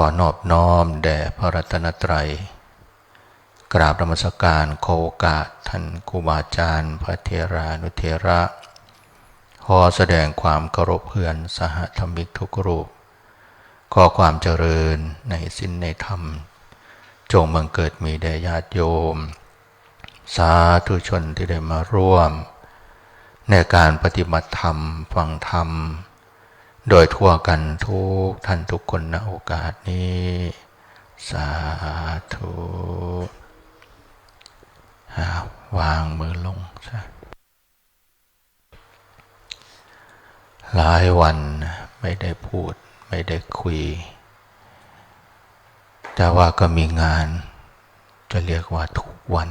ขอนอบน้อมแด่พระรัตนตรัย กราบนมัสการโคโกาสท่านครูบาอาจารย์ พระเทรานุเทระ ขอแสดงความเคารพเพื่อนสหธรรมิกทุกรูป ขอความเจริญในสิ้นในธรรม จงบังเกิดมีแด่ญาติโยม สาธุชนที่ได้มาร่วม ในการปฏิบัติธรรม ฟังธรรม โดยทั่วกันทุกท่านทุกคนณโอกาสนี้ สาธุาวางมือลงซะหลายวันไม่ได้พูดไม่ได้คุย แต่ว่าก็มีงาน จะเรียกว่าทุกวัน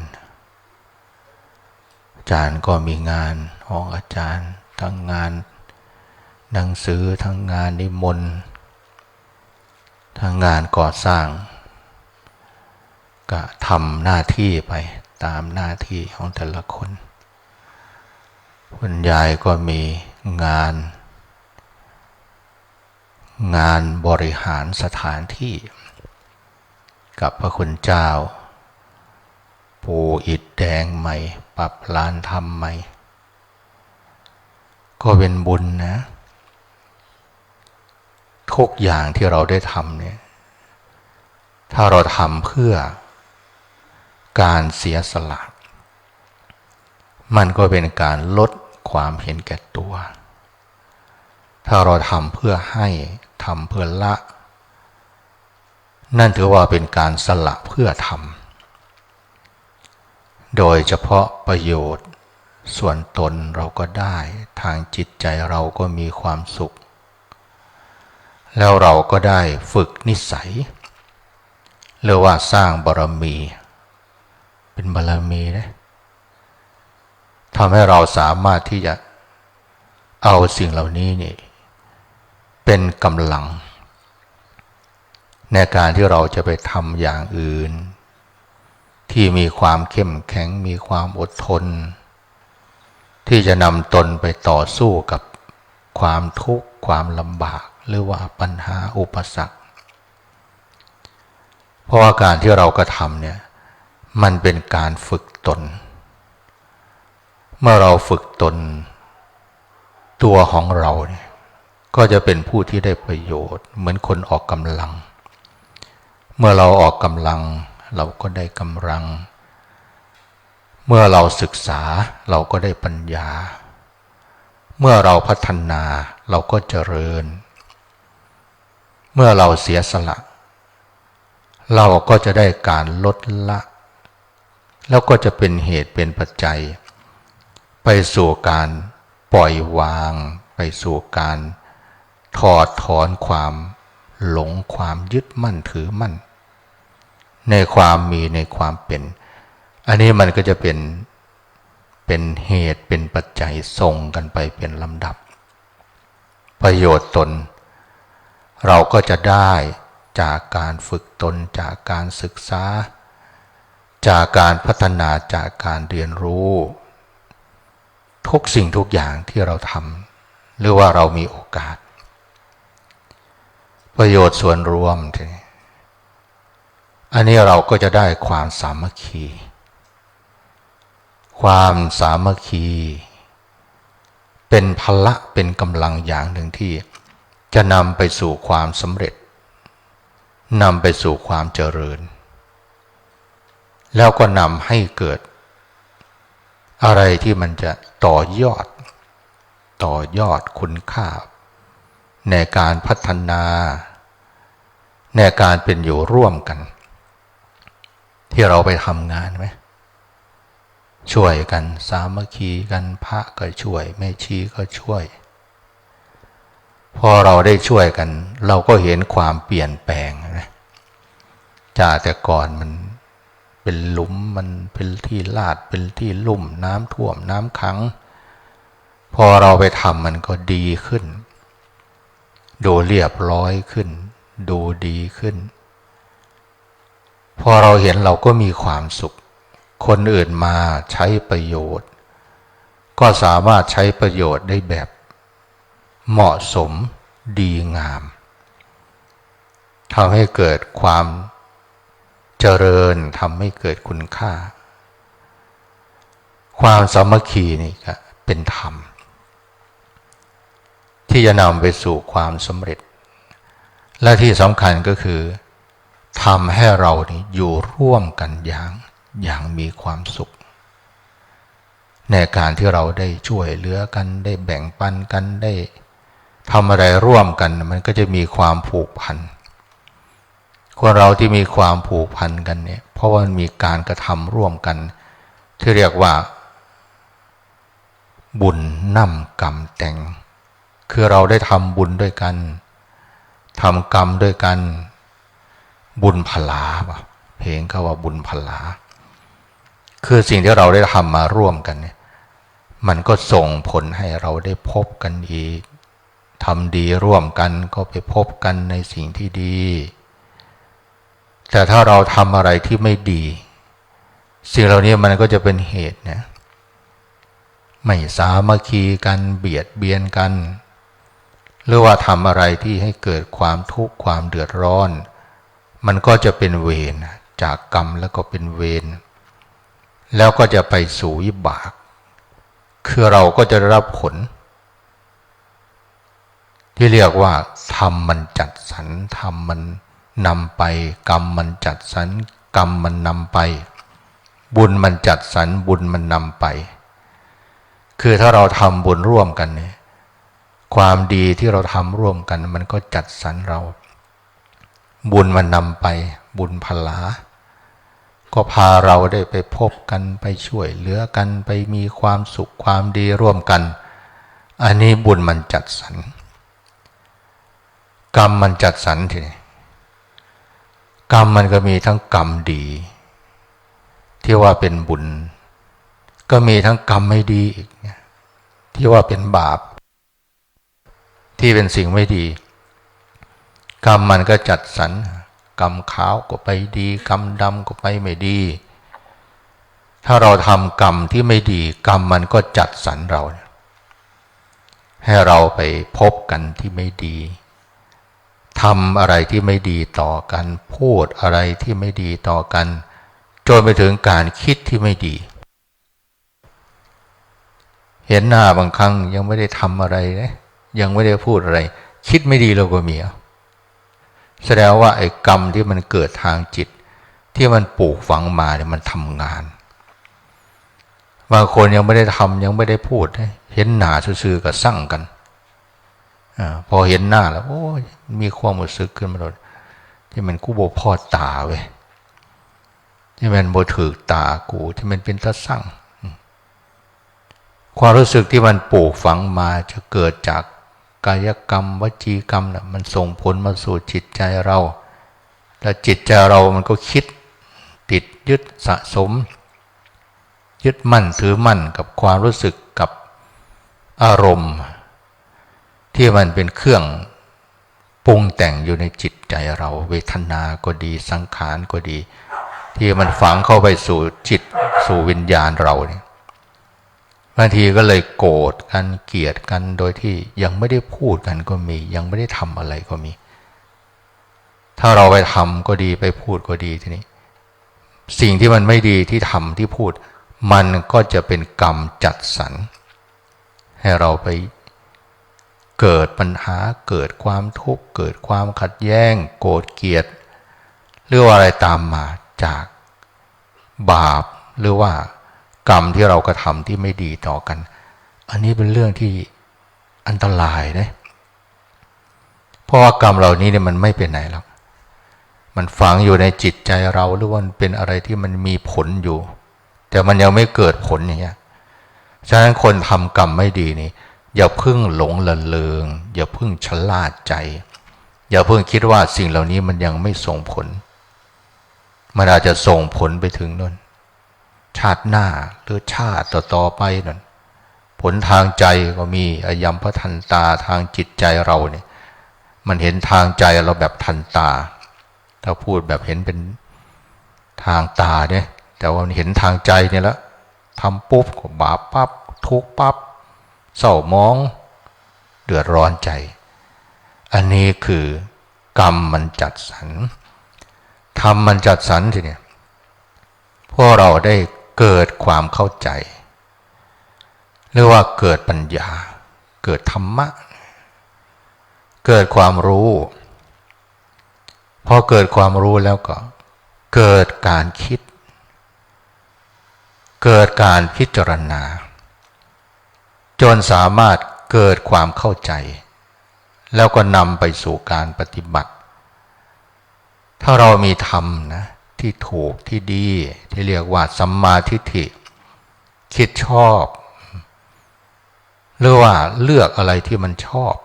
อาจารย์ก็มีงานของอาจารย์ทั้งงาน หนังสือทั้งงานนิมนต์ทั้งงานก่อสร้าง ก็ทำหน้าที่ไปตามหน้าที่ของแต่ละคน คุณยายก็มีงาน งานบริหารสถานที่ กับพระคุณเจ้า ปูอิฐแดงใหม่ ปรับลานทำใหม่ ก็เป็นบุญนะ ทุกอย่างที่เราได้ทำเนี่ย ถ้าเราทำเพื่อการเสียสละ มันก็เป็นการลดความเห็นแก่ตัว ถ้าเราทำเพื่อให้ทำเพื่อละ นั่นถือว่าเป็นการสละเพื่อทำ โดยเฉพาะประโยชน์ส่วนตนเราก็ได้ ทางจิตใจเราก็มีความสุข แล้วเราก็ได้ฝึกนิสัยเรียกว่าสร้างบารมี เป็นบารมีนะทำให้เราสามารถที่จะเอาสิ่งเหล่านี้นี่เป็นกำลัง ในการที่เราจะไปทำอย่างอื่น ที่มีความเข้มแข็งมีความอดทน ที่จะนำตนไปต่อสู้กับความทุกข์ความลำบาก หรือว่าปัญหาอุปสรรค เพราะว่าการที่เรากระทำเนี่ยมันเป็นการฝึกตน เมื่อเราฝึกตน ตัวของเราเนี่ยก็จะเป็นผู้ที่ได้ประโยชน์ เหมือนคนออกกำลัง เมื่อเราออกกำลัง เราก็ได้กำลัง เมื่อเราศึกษาเราก็ได้ปัญญา เมื่อเราพัฒนาเราก็เจริญ เมื่อเราเสียสละ เราก็จะได้การลดละ แล้วก็จะเป็นเหตุเป็นปัจจัย ไปสู่การปล่อยวาง ไปสู่การถอดถอนความหลงความยึดมั่นถือมั่น ในความมีในความเป็น อันนี้มันก็จะเป็นเป็นเหตุเป็นปัจจัยส่งกันไปเป็นลำดับ ประโยชน์ตน เราก็จะได้จากการฝึกตนจากการศึกษา จากการพัฒนาจากการเรียนรู้ ทุกสิ่งทุกอย่างที่เราทำหรือว่าเรามีโอกาส ประโยชน์ส่วนรวมทีนี้อันนี้เราก็จะได้ความสามัคคี ความสามัคคี เป็นพละเป็นกำลังอย่างหนึ่งที่ จะนำไปสู่ความสำเร็จนำไปสู่ความเจริญ แล้วก็นำให้เกิด อะไรที่มันจะต่อยอด ต่อยอดคุณค่า ในการพัฒนา ในการเป็นอยู่ร่วมกัน ที่เราไปทำงานไหมช่วยกันสามัคคีกันพระก็ช่วยแม่ชีก็ช่วย พอเราได้ช่วยกัน เราก็เห็นความเปลี่ยนแปลงนะจากแต่ก่อนมันเป็นหลุมมันเป็นที่ลาดเป็นที่ลุ่มน้ำท่วมน้ำขัง พอเราไปทำมันก็ดีขึ้น ดูเรียบร้อยขึ้น ดูดีขึ้น พอเราเห็นเราก็มีความสุข คนอื่นมาใช้ประโยชน์ ก็สามารถใช้ประโยชน์ได้แบบ เหมาะสมดีงามทำให้เกิดความเจริญทำให้เกิดคุณค่า ความสามัคคีนี่ก็เป็นธรรม ที่จะนำไปสู่ความสำเร็จ และที่สำคัญก็คือทำให้เรานี่อยู่ร่วมกันอย่างอย่างมีความสุข ในการที่เราได้ช่วยเหลือกันได้แบ่งปันกันได้ ทำอะไรร่วมกัน มันก็จะมีความผูกพันคนเราที่มีความผูกพันกันเนี่ย เพราะว่ามันมีการกระทำร่วมกัน ที่เรียกว่า บุญนำกรรมแต่ง คือเราได้ทำบุญด้วยกันทำกรรมด้วยกัน บุญพลาเพลงเขาว่าบุญพลา คือสิ่งที่เราได้ทำมาร่วมกันเนี่ย มันก็ส่งผลให้เราได้พบกันอีก ทำดีร่วมกันก็ไปพบกันในสิ่งที่ดี แต่ถ้าเราทำอะไรที่ไม่ดี สิ่งเหล่านี้มันก็จะเป็นเหตุนะไม่สามัคคีกันเบียดเบียนกัน หรือว่าทำอะไรที่ให้เกิดความทุกข์ความเดือดร้อน มันก็จะเป็นเวรจากกรรมแล้วก็เป็นเวรแล้วก็จะไปสู่วิบาก คือเราก็จะได้รับผล ที่เรียกว่าธรรมมันจัดสรรธรรมมันนำไป กรรมมันจัดสรรกรรมมันนำไป บุญมันจัดสรรบุญมันนำไป คือถ้าเราทำบุญร่วมกันเนี่ยความดีที่เราทำร่วมกัน มันก็จัดสรรเรา บุญมันนำไป บุญพลาก็พาเราได้ไปพบกันไปช่วยเหลือกันไปมีความสุขความดีร่วมกัน อันนี้บุญมันจัดสรร กรรมมันจัดสรรทีนี้กรรมมันก็มีทั้งกรรมดี ที่ว่าเป็นบุญ ก็มีทั้งกรรมไม่ดีอีกที่ว่าเป็นบาป ที่เป็นสิ่งไม่ดี กรรมมันก็จัดสรรกรรมขาวก็ไปดี กรรมดำก็ไปไม่ดี ถ้าเราทำกรรมที่ไม่ดี กรรมมันก็จัดสรรเรา ให้เราไปพบกันที่ไม่ดี ทำอะไรที่ไม่ดีต่อกัน พูดอะไรที่ไม่ดีต่อกัน จนไปถึงการคิดที่ไม่ดี เห็นหน้าบางครั้งยังไม่ได้ทำอะไรนะยังไม่ได้พูดอะไร คิดไม่ดีเราก็มีแสดงว่าไอ้กรรมที่มันเกิดทางจิต ที่มันปลูกฝังมาเนี่ยมันทำงานบางคนยังไม่ได้ทำยังไม่ได้พูด เห็นหนาซื่อๆกับสั่งกัน อพอเห็นหน้าแล้ว โอ้มีความรู้สึกขึ้นมาเลยที่มันกูโบพ่อตาเว้ยที่มันโบถือตากูที่มันเป็นตะสั่งความรู้สึกที่มันปลูกฝังมาจะเกิดจากกายกรรม วจีกรรมนะ่ะมันส่งผลมาสู่จิตใจเราแต่จิตใจเรามันก็คิดติดยึดสะสม ยึดมั่นถือมั่นกับความรู้สึกกับอารมณ์ ที่มันเป็นเครื่องปรุงแต่งอยู่ในจิตใจเรา เวทนาก็ดีสังขารก็ดี ที่มันฝังเข้าไปสู่จิตสู่วิญญาณเราเนี่ยบางทีก็เลยโกรธกันเกลียดกันโดยที่ยังไม่ได้พูดกันก็มี ยังไม่ได้ทำอะไรก็มี ถ้าเราไปทำก็ดีไปพูดก็ดีทีนี้ สิ่งที่มันไม่ดีที่ทำที่พูด มันก็จะเป็นกรรมจัดสรรให้เราไป เกิดปัญหาเกิดความทุกข์เกิดความขัดแย้ง โกรธเกลียดหรือว่าอะไรตามมาจากบาปหรือว่ากรรมที่เรากระทำที่ไม่ดีต่อกัน อันนี้เป็นเรื่องที่อันตรายนะเพราะว่ากรรมเหล่านี้เนี่ยมันไม่เป็นไหนหรอกมันฝังอยู่ในจิตใจเราหรือว่าเป็นอะไรที่มันมีผลอยู่ แต่มันยังไม่เกิดผลอย่างเงี้ยฉะนั้นคนทำกรรมไม่ดีนี่ อย่าพึ่งหลงละเลงอย่าพึ่งชลาดใจ อย่าเพิ่งคิดว่าสิ่งเหล่านี้มันยังไม่ส่งผล มันอาจจะส่งผลไปถึงนั่นชาติหน้าหรือชาติต่อๆไปนั่นผลทางใจก็มีอายมพระทันตาทางจิตใจเราเนี่ย มันเห็นทางใจเราแบบทันตา ถ้าพูดแบบเห็นเป็นทางตาเนี่ย แต่ว่าเห็นทางใจเนี่ยแล้วทำปุ๊บก็บาปปับ๊บทุกปับ๊บ เศร้ามอง เดือดร้อนใจ อันนี้คือกรรมมันจัดสรรทำมันจัดสรรทีเนี่ยพวกเราได้เกิดความเข้าใจ หรือว่าเกิดปัญญา เกิดธรรมะ เกิดความรู้พอเกิดความรู้แล้วก็ เกิดการคิด เกิดการพิจารณา จนสามารถเกิดความเข้าใจ แล้วก็นำไปสู่การปฏิบัติ ถ้าเรามีธรรมนะที่ถูกที่ดีที่เรียกว่าสัมมาทิฏฐิ คิดชอบ หรือว่าเลือกอะไรที่มันชอบ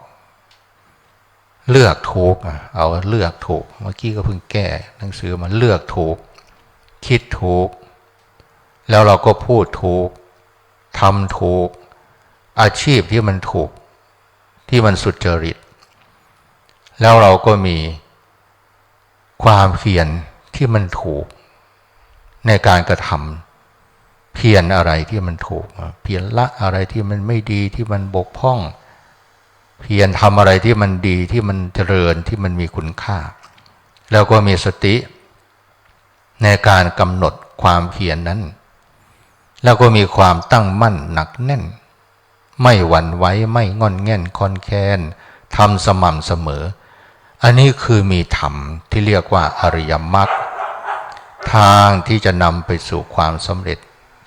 เลือกถูกอะเอาเลือกถูก เมื่อกี้ก็เพิ่งแก้หนังสือมาเลือกถูก คิดถูก แล้วเราก็พูดถูกทำถูก อาชีพที่มันถูกที่มันสุจริต แล้วเราก็มีความเพียรที่มันถูก ในการกระทำเพียรอะไรที่มันถูก เพียรละอะไรที่มันไม่ดีที่มันบกพร่อง เพียรทำอะไรที่มันดีที่มันเจริญที่มันมีคุณค่า แล้วก็มีสติในการกำหนดความเพียรนนั้น แล้วก็มีความตั้งมั่นหนักแน่น ไม่หวั่นไหวไม่งอนแง่นคอนแคนทำสม่ำเสมอ อันนี้คือมีธรรมที่เรียกว่าอริยมรรคทางที่จะนำไปสู่ความสำเร็จ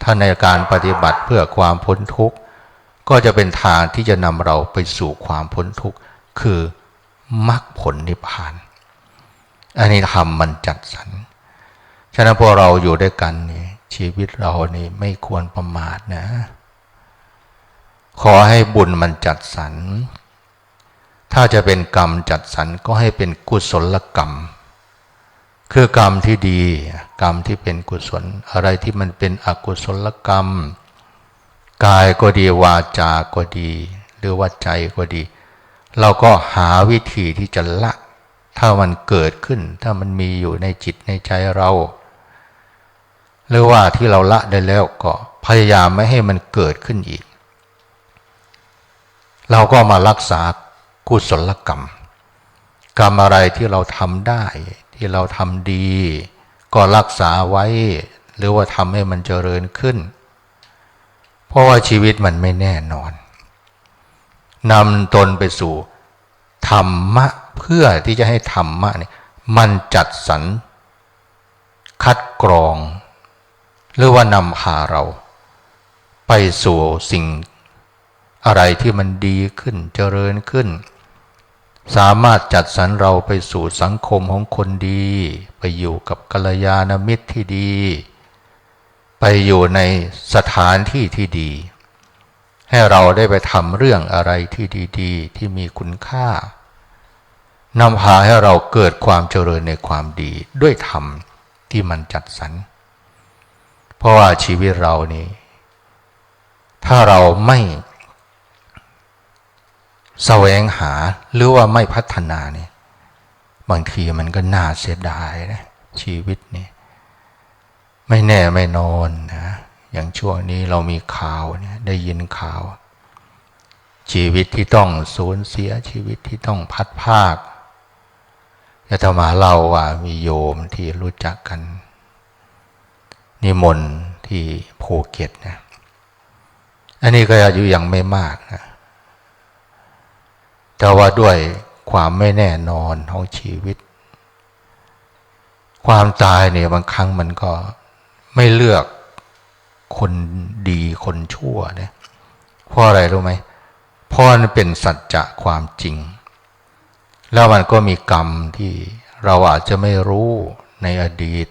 ถ้าในการปฏิบัติเพื่อความพ้นทุกข์ ก็จะเป็นทางที่จะนำเราไปสู่ความพ้นทุกข์ คือมรรคผลนิพพาน อันนี้ธรรมมันจัดสรรฉะนั้นพอเราอยู่ด้วยกันนี่ชีวิตเรานี่ไม่ควรประมาทนะ ขอให้บุญมันจัดสรร ถ้าจะเป็นกรรมจัดสรรก็ให้เป็นกุศลกรรม คือกรรมที่ดี กรรมที่เป็นกุศล อะไรที่มันเป็นอกุศลกรรม กายก็ดีวาจาก็ดี หรือว่าใจก็ดี เราก็หาวิธีที่จะละ ถ้ามันเกิดขึ้น ถ้ามันมีอยู่ในจิตในใจเรา หรือว่าที่เราละได้แล้วก็พยายามไม่ให้มันเกิดขึ้นอีก เราก็มารักษากุศลกรรม กรรมอะไรที่เราทำได้ ที่เราทำดี ก็รักษาไว้ หรือว่าทำให้มันเจริญขึ้น เพราะว่าชีวิตมันไม่แน่นอนนำตนไปสู่ธรรมะเพื่อที่จะให้ธรรมะเนี่ยมันจัดสรรคัดกรอง หรือว่านำพาเรา ไปสู่สิ่ง อะไรที่มันดีขึ้นเจริญขึ้น สามารถจัดสรรเราไปสู่สังคมของคนดี ไปอยู่กับกัลยาณมิตรที่ดี ไปอยู่ในสถานที่ที่ดี ให้เราได้ไปทำเรื่องอะไรที่ดีๆ ที่มีคุณค่านำพาให้เราเกิดความเจริญในความดีด้วยธรรมที่มันจัดสรร เพราะว่าชีวิตเรานี่ถ้าเราไม่ แสวงหาหรือว่าไม่พัฒนาเนี่ยบางทีมันก็น่าเสียดายนะชีวิตนี่ไม่แน่ไม่นอนนะ อย่างช่วงนี้เรามีข่าวเนี่ยได้ยินข่าว ชีวิตที่ต้องสูญเสียชีวิตที่ต้องพัดภาคยะมาเล่าว่ามีโยมที่รู้จักกัน นิมนต์ที่ภูเก็ตนะอันนี้ก็อายุยังไม่มากนะ แต่ว่าด้วยความไม่แน่นอนของชีวิต ความตายเนี่ยบางครั้งมันก็ไม่เลือกคนดีคนชั่วเนี่ยเพราะอะไรรู้ไหมเพราะมันเป็นสัจจะความจริง แล้วมันก็มีกรรมที่เราอาจจะไม่รู้ในอดีต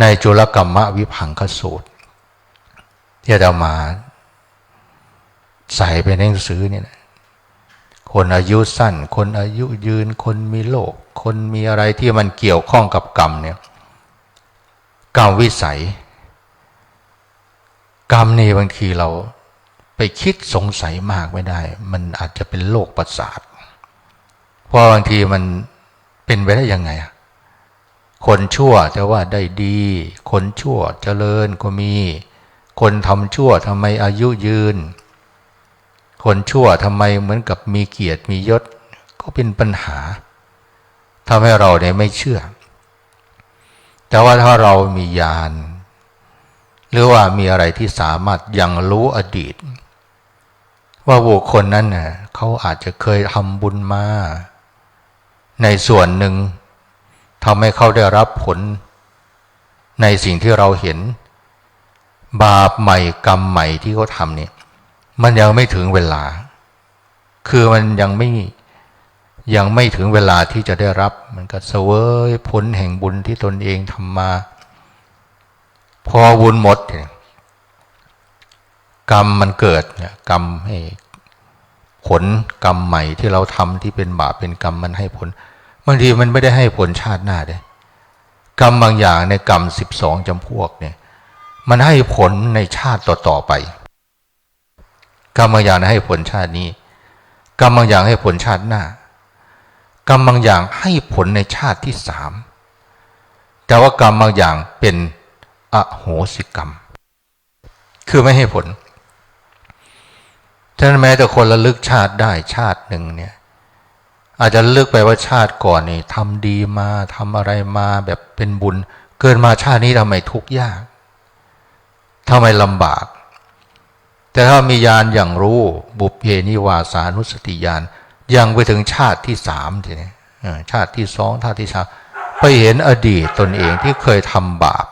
ในจุลกรรมวิพังคสูตรที่เรามาใส่ไปในหนังสือเนี่ย คนอายุสั้น คนอายุยืน คนมีโรคคนมีอะไรที่มันเกี่ยวข้องกับกรรมเนี่ยกรรมวิสัย กรรมนี่บางทีเราไปคิดสงสัยมากไม่ได้ มันอาจจะเป็นโรคประสาทเพราะบางทีมันเป็นไปได้ยังไงอะคนชั่วแต่ว่าได้ดี คนชั่วเจริญก็มี คนทำชั่วทำไมอายุยืน คนชั่วทำไมเหมือนกับมีเกียรติมียศ ก็เป็นปัญหาทำให้เราเนี่ยไม่เชื่อ แต่ว่าถ้าเรามีญาณหรือว่ามีอะไรที่สามารถยังรู้อดีต ว่าบุคคลนั้นเน่ะเขาอาจจะเคยทำบุญมา ในส่วนหนึ่งทำให้เขาได้รับผล ในสิ่งที่เราเห็น บาปใหม่กรรมใหม่ที่เขาทำเนี่ย มันยังไม่ถึงเวลา คือมันยังไม่ยังไม่ถึงเวลาที่จะได้รับ มันก็เสวยผลแห่งบุญที่ตนเองทำมา พอบุญหมดเนี่ยกรรมมันเกิดเนี่ยกรรมให้ผลกรรมใหม่ที่เราทำที่เป็นบาปเป็นกรรมมันให้ผลบางทีมันไม่ได้ให้ผลชาติหน้าเด้กรรมบางอย่างในกรรมสิบสองจำพวกเนี่ย มันให้ผลในชาติต่อๆไป กรรมบางอย่างให้ผลชาตินี้ กรรมบางอย่างให้ผลชาติหน้า กรรมบางอย่างให้ผลในชาติที่สามแต่ว่ากรรมบางอย่างเป็นอโหสิกรรม คือไม่ให้ผลฉะนั้นแม้แต่คนระลึกชาติได้ชาติหนึ่งเนี่ยอาจจะลึกไปว่าชาติก่อนนี่ทำดีมาทำอะไรมาแบบเป็นบุญ เกินมาชาตินี้ทำไมทุกข์ยากทำไมลำบาก แต่ถ้ามีญาณอย่างรู้บุพเพนิวาสานุสติญาณยังไปถึงชาติที่สามทีนี้ชาติที่สองชาติที่สามไปเห็นอดีตตนเองที่เคยทำบาป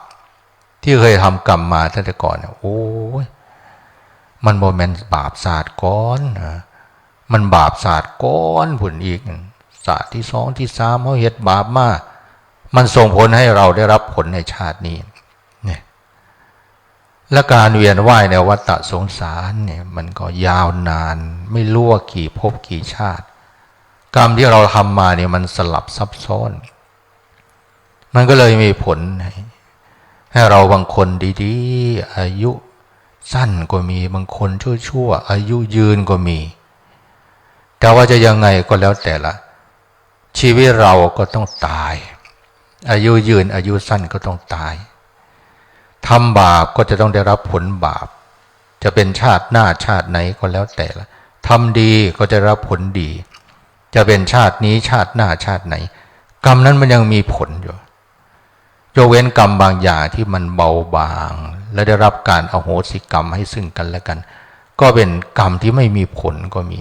ที่เคยทำกรรมมาตั้งแต่ก่อนเนี่ยโอ้ยมันโมเมนต์บาปศาสตร์ก้อนมันบาปศาสตร์ก้อนผลอีกศาสตร์ที่สองที่สามเขาเหตุบาปมา มันส่งผลให้เราได้รับผลในชาตินี้ และการเวียนว่ายในวัฏสงสารเนี่ยมันก็ยาวนาน ไม่รู้ว่ากี่ภพกี่ชาติ กรรมที่เราทำมาเนี่ยมันสลับซับซ้อน มันก็เลยมีผลให้ให้เราบางคนดีๆ อายุสั้นก็มีบางคนชั่วๆอายุยืนก็มี แต่ว่าจะยังไงก็แล้วแต่ละ ชีวิตเราก็ต้องตาย อายุยืนอายุสั้นก็ต้องตาย ทำบาปก็จะต้องได้รับผลบาป จะเป็นชาติหน้าชาติไหนก็แล้วแต่ละทำดีก็จะรับผลดี จะเป็นชาตินี้ชาติหน้าชาติไหน กรรมนั้นมันยังมีผลอยู่ยกเว้นกรรมบางอย่างที่มันเบาบาง และได้รับการอโหสิกรรมให้ซึ่งกันและกัน ก็เป็นกรรมที่ไม่มีผลก็มี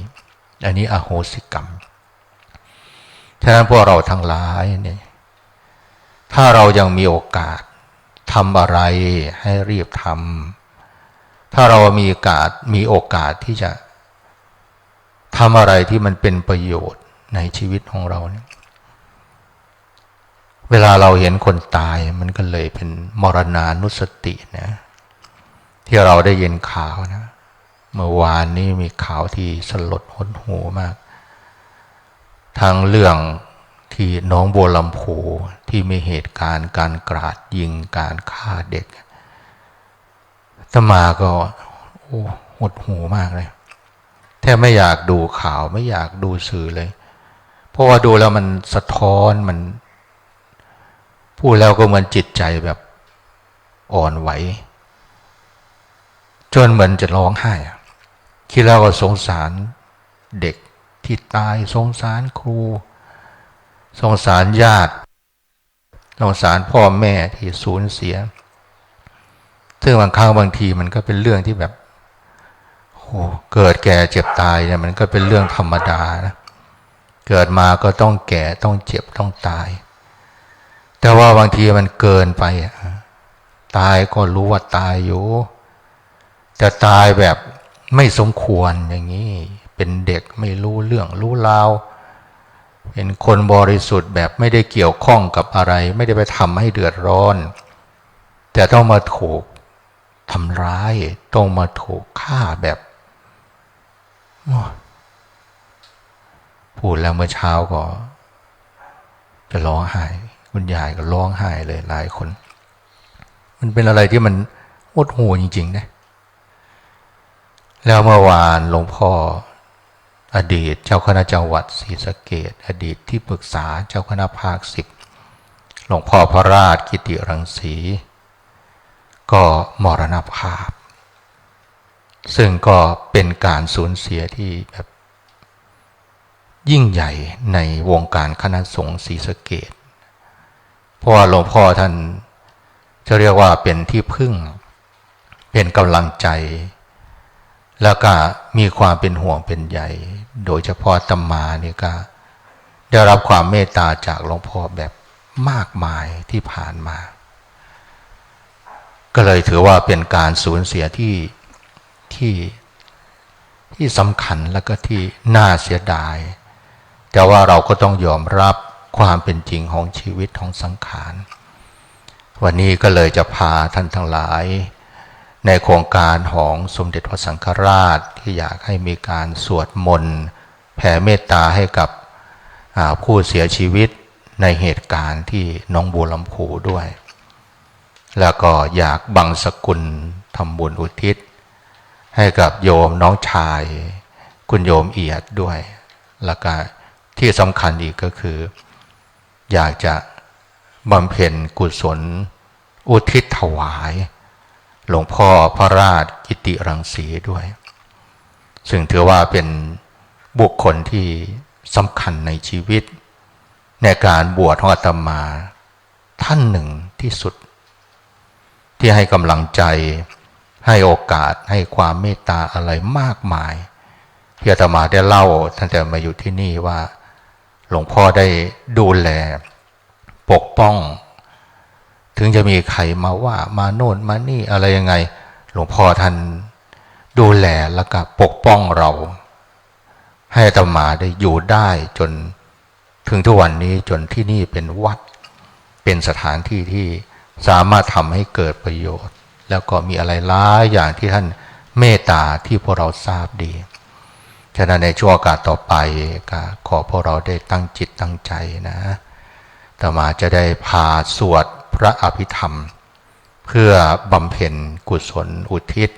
อันนี้อโหสิกรรมฉะนั้นพวกเราทั้งหลายเนี่ยถ้าเรายังมีโอกาส ทำอะไรให้รีบทำถ้าเรามีโอกาสมีโอกาสที่จะทำอะไรที่มันเป็นประโยชน์ในชีวิตของเราเนี่ยเวลาเราเห็นคนตายมันก็เลยเป็นมรณานุสตินะที่เราได้ยินข่าวนะ เมื่อวานนี้มีข่าวที่สลดหดหูมาก ทางเรื่อง ที่น้องบัวลำพูที่มีเหตุการณ์การกราดยิงการฆ่าเด็กสมาก็โอ้หดหูมากเลยแทบไม่อยากดูข่าวไม่อยากดูสื่อเลย เพราะว่าดูแล้วมันสะท้อนมัน พูดแล้วก็เหมือนจิตใจแบบอ่อนไหว จนเหมือนจะร้องไห้คิดแล้วก็สงสารเด็กที่ตายสงสารครู สงสารญาติสงสารพ่อแม่ที่สูญเสีย ซึ่งบางครั้งบางทีมันก็เป็นเรื่องที่แบบโอ้เกิดแก่เจ็บตายเนี่ยมันก็เป็นเรื่องธรรมดานะเกิดมาก็ต้องแก่ต้องเจ็บต้องตาย แต่ว่าบางทีมันเกินไปตายก็รู้ว่าตายอยู่จะตายแบบไม่สมควรอย่างนี้ เป็นเด็กไม่รู้เรื่องรู้ราว เป็นคนบริสุทธิ์แบบไม่ได้เกี่ยวข้องกับอะไร ไม่ได้ไปทำให้เดือดร้อน แต่ต้องมาถูกทำร้าย ต้องมาถูกฆ่าแบบพูดแล้วเมื่อเช้าก็ จะร้องไห้ คุณยายก็ร้องไห้เลยหลายคน มันเป็นอะไรที่มันอดหูจริงๆนะแล้วเมื่อวานหลวงพ่อ อดีตเจ้าคณะจังหวัดศรีสะเกดอดีตที่ปรึกษาเจ้าคณะภาคสิบหลวงพ่อพระราชกิติรังสี ก็มรณภาพ ซึ่งก็เป็นการสูญเสียที่แบบยิ่งใหญ่ในวงการคณะสงฆ์ศรีสะเกดเพราะว่าหลวงพ่อท่านจะเรียกว่าเป็นที่พึ่ง เป็นกำลังใจ แล้วก็มีความเป็นห่วงเป็นใย โดยเฉพาะตมมาเนี่ยก็ ได้รับความเมตตาจากหลวงพ่อแบบมากมายที่ผ่านมา ก็เลยถือว่าเป็นการสูญเสียที่ที่ที่สำคัญแล้วก็ที่น่าเสียดาย แต่ว่าเราก็ต้องยอมรับความเป็นจริงของชีวิตของสังขาร วันนี้ก็เลยจะพาท่านทั้งหลาย ในโครงการของสมเด็จพระสังฆราชที่อยากให้มีการสวดมนต์แผ่เมตตาให้กับผู้เสียชีวิตในเหตุการณ์ที่น้องบัวลำพูด้วย แล้วก็อยากบังสกุลทำบุญอุทิศ ให้กับโยมน้องชาย คุณโยมเอียดด้วย แล้วก็ที่สำคัญอีกก็คือ อยากจะบำเพ็ญกุศลอุทิศถวาย หลวงพ่อพระราชกิติรังสีด้วย ซึ่งถือว่าเป็นบุคคลที่สำคัญในชีวิต ในการบวชของอาตมาท่านหนึ่งที่สุด ที่ให้กำลังใจให้โอกาสให้ความเมตตาอะไรมากมายที่อาตมาได้เล่าตั้งแต่มาอยู่ที่นี่ว่า หลวงพ่อได้ดูแล ปกป้อง ถึงจะมีใครมาว่ามาโน่นมานี่อะไรยังไง หลวงพ่อท่านดูแลแล้วก็ปกป้องเรา ให้ตมาได้อยู่ได้จนถึงทุกวันนี้จนที่นี่เป็นวัด เป็นสถานที่ที่สามารถทำให้เกิดประโยชน์ แล้วก็มีอะไรหลายอย่างที่ท่านเมตตาที่พวกเราทราบดีฉะนั้นในช่วงโอกาสต่อไปก็ขอพวกเราได้ตั้งจิตตั้งใจนะตมาจะได้พาสวด พระอภิธรรม เพื่อบำเพ็ญกุศลอุทิศ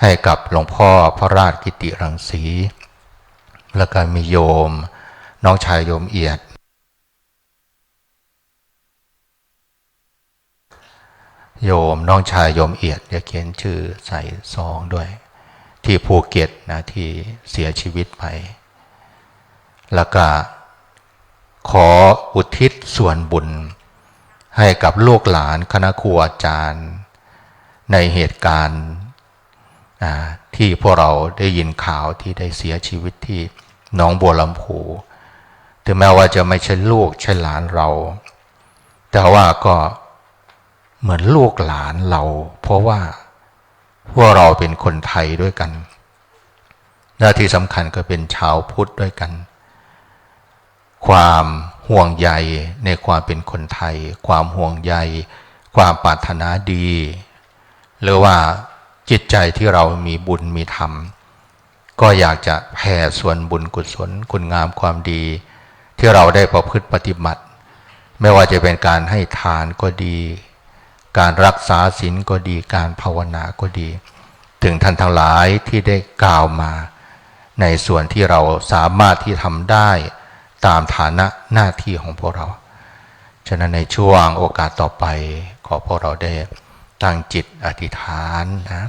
ให้กับหลวงพ่อพระราชกิติรังสี แล้วก็มีโยม น้องชายโยมเอียด โยมน้องชายโยมเอียดเดี๋ยวเขียนชื่อใส่ซองด้วย ที่ภูเก็ตนะที่เสียชีวิตไป แล้วก็ขออุทิศส่วนบุญ ให้กับลูกหลานคณะครูอาจารย์ ในเหตุการณ์ที่พวกเราได้ยินข่าวที่ได้เสียชีวิตที่น้องบัวลำพูถึงแม้ว่าจะไม่ใช่ลูกใช่หลานเรา แต่ว่าก็เหมือนลูกหลานเรา เพราะว่าพวกเราเป็นคนไทยด้วยกัน หน้าที่สำคัญก็เป็นชาวพุทธด้วยกัน ความ ห่วงใยในความเป็นคนไทย ความห่วงใย ความปรารถนาดี หรือว่าจิตใจที่เรามีบุญมีธรรม ก็อยากจะแผ่ส่วนบุญกุศลคุณงามความดี ที่เราได้ประพฤติปฏิบัติ ไม่ว่าจะเป็นการให้ทานก็ดี การรักษาศีลก็ดีการภาวนาก็ดี ถึงท่านทั้งหลายที่ได้กล่าวมา ในส่วนที่เราสามารถที่ทำได้ ตามฐานะหน้าที่ของพวกเรา ฉะนั้นในช่วงโอกาสต่อไปขอพวกเราได้ตั้งจิตอธิษฐานนะ